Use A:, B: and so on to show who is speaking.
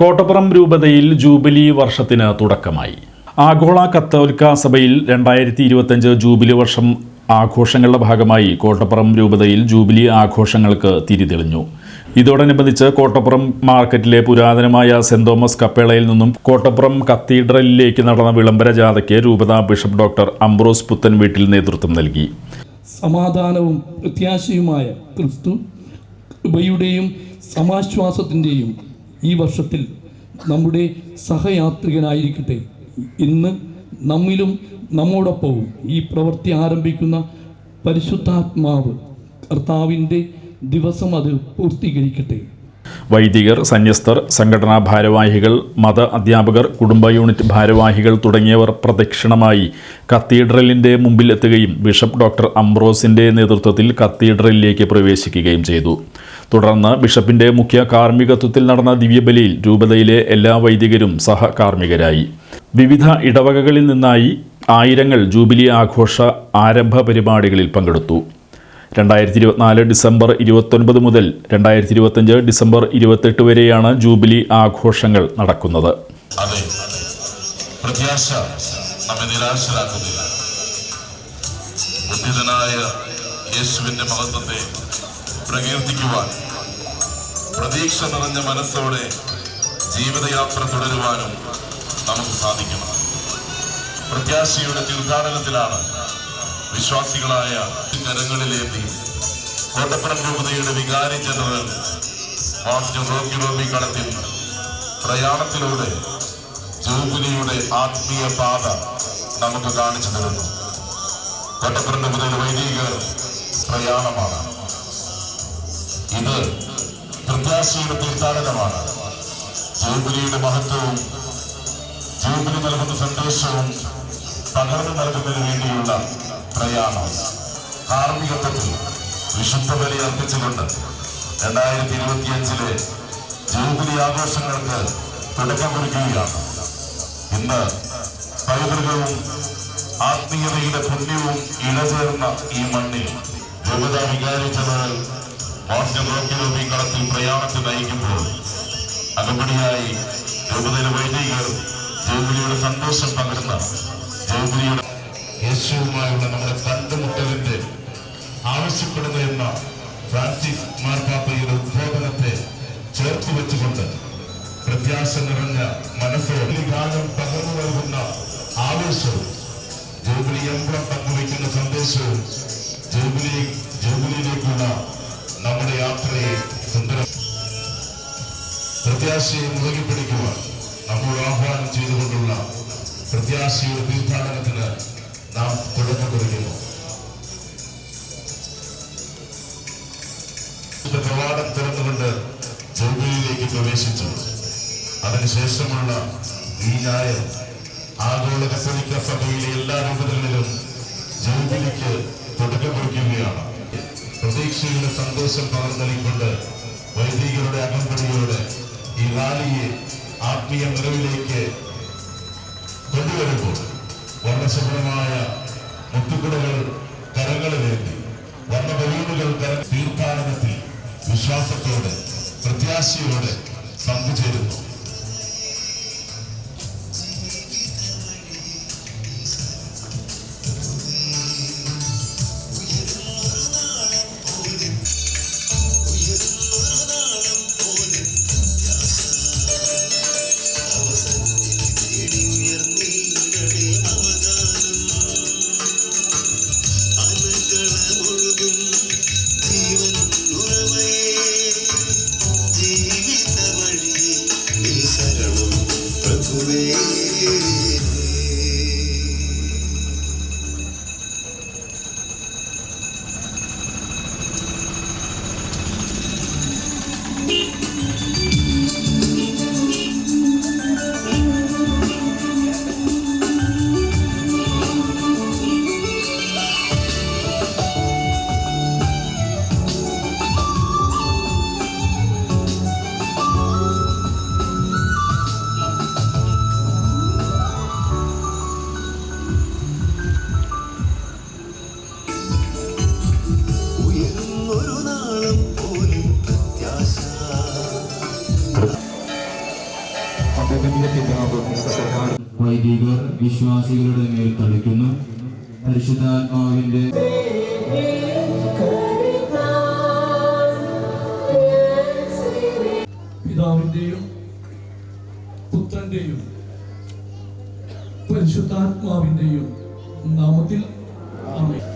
A: കോട്ടപ്പുറം രൂപതയിൽ ജൂബിലി വർഷത്തിന് തുടക്കമായി. ആഗോള കത്തോലിക്ക സഭയിൽ രണ്ടായിരത്തി ഇരുപത്തഞ്ച് ജൂബിലി വർഷം ആഘോഷങ്ങളുടെ ഭാഗമായി കോട്ടപ്പുറം രൂപതയിൽ ജൂബിലി ആഘോഷങ്ങൾക്ക് തിരിതെളിഞ്ഞു. ഇതോടനുബന്ധിച്ച് കോട്ടപ്പുറം മാർക്കറ്റിലെ പുരാതനമായ സെന്റ് തോമസ് കപ്പേളയിൽ നിന്നും കോട്ടപ്പുറം കത്തീഡ്രലിലേക്ക് നടന്ന വിളംബര ജാഥയ്ക്ക് രൂപത ബിഷപ്പ് ഡോക്ടർ അംബ്രോസ് പുത്തൻ വീട്ടിൽ നേതൃത്വം നൽകി.
B: സമാധാനവും പ്രത്യാശയുമായ ക്രിസ്തു കൃപയുടെയും സമാശ്വാസത്തിന്റെയും ഈ വർഷത്തിൽ നമ്മുടെ സഹയാത്രികനായിരിക്കട്ടെ. ഇന്ന് നമ്മിലും നമ്മോടൊപ്പവും ഈ പ്രവൃത്തി ആരംഭിക്കുന്ന പരിശുദ്ധാത്മാവ് കർത്താവിന്റെ ദിവസം അത് പൂർത്തീകരിക്കട്ടെ.
A: വൈദികർ സന്യസ്തർ സംഘടനാ ഭാരവാഹികൾ മത അധ്യാപകർ കുടുംബ യൂണിറ്റ് ഭാരവാഹികൾ തുടങ്ങിയവർ പ്രദക്ഷിണമായി കത്തീഡ്രലിന്റെ മുമ്പിലെത്തുകയും ബിഷപ്പ് ഡോക്ടർ അംബ്രോസിന്റെ നേതൃത്വത്തിൽ കത്തീഡ്രലിലേക്ക് പ്രവേശിക്കുകയും ചെയ്തു. തുടർന്ന് ബിഷപ്പിന്റെ മുഖ്യ കാർമ്മികത്വത്തിൽ നടന്ന ദിവ്യബലിയിൽ രൂപതയിലെ എല്ലാ വൈദികരും സഹകാർമ്മികരായി. വിവിധ ഇടവകകളിൽ നിന്നായി ആയിരങ്ങൾ ജൂബിലി ആഘോഷ ആരംഭ പരിപാടികളിൽ പങ്കെടുത്തു. രണ്ടായിരത്തി ഇരുപത്തിനാല് ഡിസംബർ ഇരുപത്തൊൻപത് മുതൽ രണ്ടായിരത്തി ഇരുപത്തഞ്ച് ഡിസംബർ ഇരുപത്തെട്ട് വരെയാണ് ജൂബിലി ആഘോഷങ്ങൾ നടക്കുന്നത്.
C: പ്രത്യാശ നമ്മെ യേശുവിന്റെ മഹത്വത്തെ പ്രകീർത്തിക്കുവാൻ പ്രതീക്ഷ നിറഞ്ഞ മനസ്സോടെ ജീവിതയാത്ര തുടരുവാനും നമുക്ക് സാധിക്കണം. പ്രത്യാശയുടെ തീർത്ഥാടനത്തിലാണ് വിശ്വാസികളായ കരങ്ങളിലേന്തി കോട്ടപ്പുറം രൂപതയുടെ വികാരി ജനറൽ മാസ്റ്റർ റോക്കി റോബി കളത്തിൽ പ്രയാണത്തിലൂടെ ജൂബിലിയുടെ ആത്മീയ പാത നമുക്ക് കാണിച്ചു തരുന്നു. കോട്ടപ്പുറം രൂപതയുടെ വൈദികർ പ്രയാണമാണ്. ഇത് പ്രത്യാശയുടെ തീർത്ഥാടനമാണ്. ജൂബിലിയുടെ മഹത്വവും ജൂബിലി നൽകുന്ന സന്ദേശവും പകർന്നു നൽകുന്നതിന് വേണ്ടിയുള്ള പ്രയാണം. കാർമ്മികത്വത്തിൽ വിശുദ്ധ ബലി അർപ്പിച്ചുകൊണ്ട് രണ്ടായിരത്തി ഇരുപത്തിയഞ്ചിലെ ജൂബിലി ആഘോഷങ്ങൾക്ക് തുടക്കം കുറിക്കുകയാണ്. ഇന്ന് പൈതൃകവും ആത്മീയതയുടെ പുണ്യവും ഇഴചേർന്ന ഈ മണ്ണിൽ രൂപത വികാരി ജനറൽ റോക്കി റോബി കളത്തിൽ പ്രയാണത്തിൽ നയിക്കുമ്പോൾ അകമ്പടിയായി രൂപതയിലെ വൈദികർ ജോബിലിയുടെ സന്തോഷം പകരുന്ന ജോബിലിയുടെ യേശുവുമായുള്ള നമ്മുടെ കണ്ടുമുട്ടലിന്റെ ആവശ്യപ്പെടുന്നു എന്ന ഫ്രാൻസിസ് മാർപ്പാപ്പയുടെ ഉദ്ബോധനത്തെ ചേർത്ത് വെച്ചുകൊണ്ട് പ്രത്യാശ നിറഞ്ഞ മനസ്സോട് ഗാനം പകർന്നു നൽകുന്ന ആവേശവും ജൂബിലി എംബ്ലം പങ്കുവയ്ക്കുന്ന സന്ദേശവും ജൂബിലി ജൂബിലിയിലേക്കുള്ള പ്രത്യാശയെ മുറുകി പിടിക്കുവാൻ ആഹ്വാനം ചെയ്തുകൊണ്ടുള്ള പ്രത്യാശയുടെ തീർത്ഥാടനത്തിന് നാം തുടക്കം കുറിക്കുന്നു. പ്രവാടം തുറന്നുകൊണ്ട് ജോലിയിലേക്ക് പ്രവേശിച്ചു. അതിനുശേഷമുള്ള ഈ ഞായർ ആഗോള കത്തോലിക്ക സഭയിലെ എല്ലാ രൂപതകളിലും ജോലിക്ക് തുടക്കം കുറിക്കുകയാണ്. പ്രതീക്ഷയുടെ സന്തോഷം പകർന്നു വൈദികരുടെ അകമ്പടിയോടെ ഈ റാലിയെ ആത്മീയ നിറവിലേക്ക് കൊണ്ടുവരുമ്പോൾ വർണശബളമായ മുത്തുകുടകൾ കരങ്ങളിലേന്തി വർണ ബലൂണുകൾ തീർത്ഥാടനത്തിൽ വിശ്വാസത്തോടെ പ്രത്യാശയോടെ പങ്കുചേരുന്നു
D: വിശ്വാസികളുടെ മേൽ തളിക്കുന്നു. പരിശുദ്ധാത്മാവിന്റെ
B: പിതാവിന്റെയും പുത്രന്റെയും പരിശുദ്ധാത്മാവിന്റെയും നാമത്തിൽ ആമേൻ.